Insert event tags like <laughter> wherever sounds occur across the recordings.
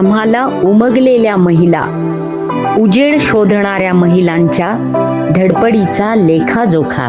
आम्हाला उमगलेल्या महिला उजेड शोधणाऱ्या महिलांच्या धडपडीचा लेखाजोखा.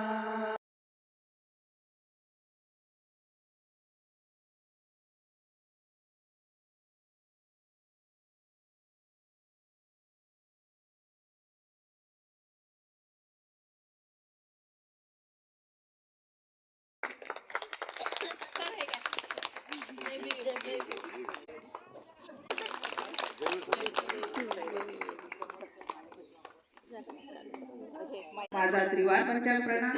त्रिवार पंचांग प्रणाम.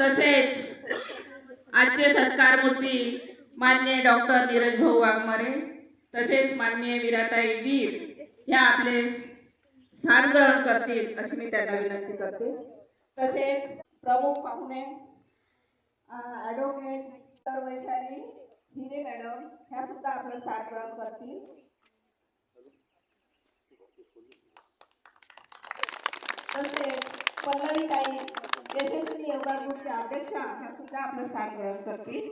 तसेच आजचे सत्कार मूर्ती मान्य डॉक्टर नीरज भाऊ वाघमारे तसेच मान्य विराताई वीर ह्या आपले स्थान ग्रहण करतील अशी मी त्यांना विनंती करते. तसेच प्रमुख पाहुणे ॲडव्होकेट तर वैशाली हिरे मॅडम ह्या सुद्धा आपलं स्थान ग्रहण करतील. तसेच पल्लवी ताई यशस्वी योगा ग्रुपच्या अध्यक्षा ह्या सुद्धा आपलं स्थान ग्रहण करतील.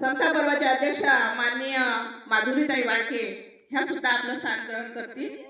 समता पर्वाच्या अध्यक्षा माननीय माधुरीताई वाळके ह्या सुद्धा आपलं स्थान ग्रहण करतील.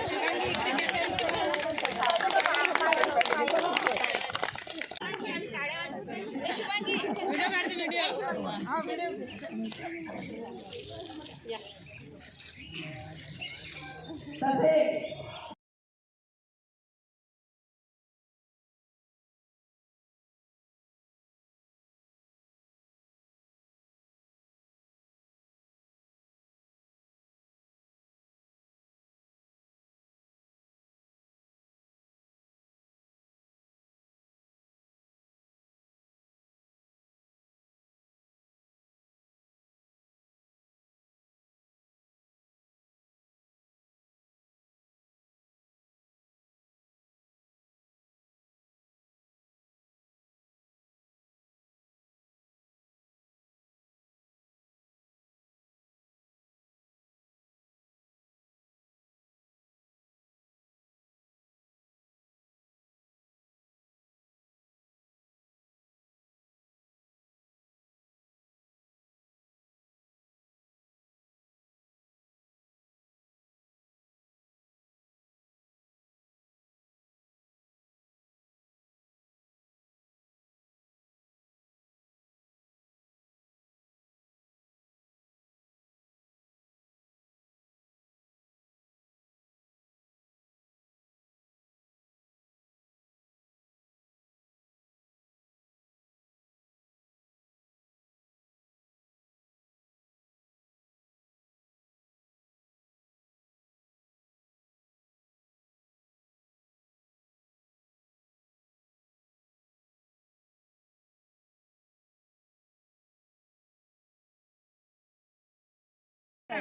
<coughs>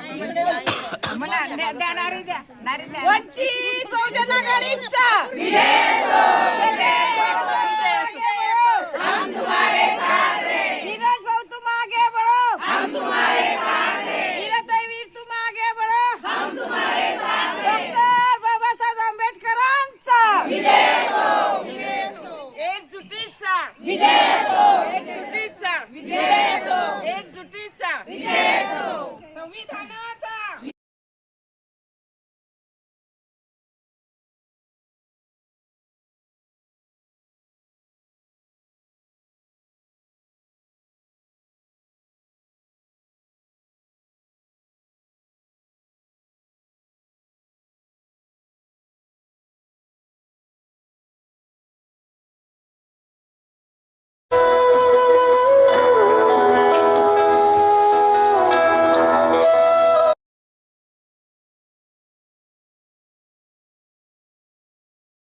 वंचित बहुजन आघाडीचा.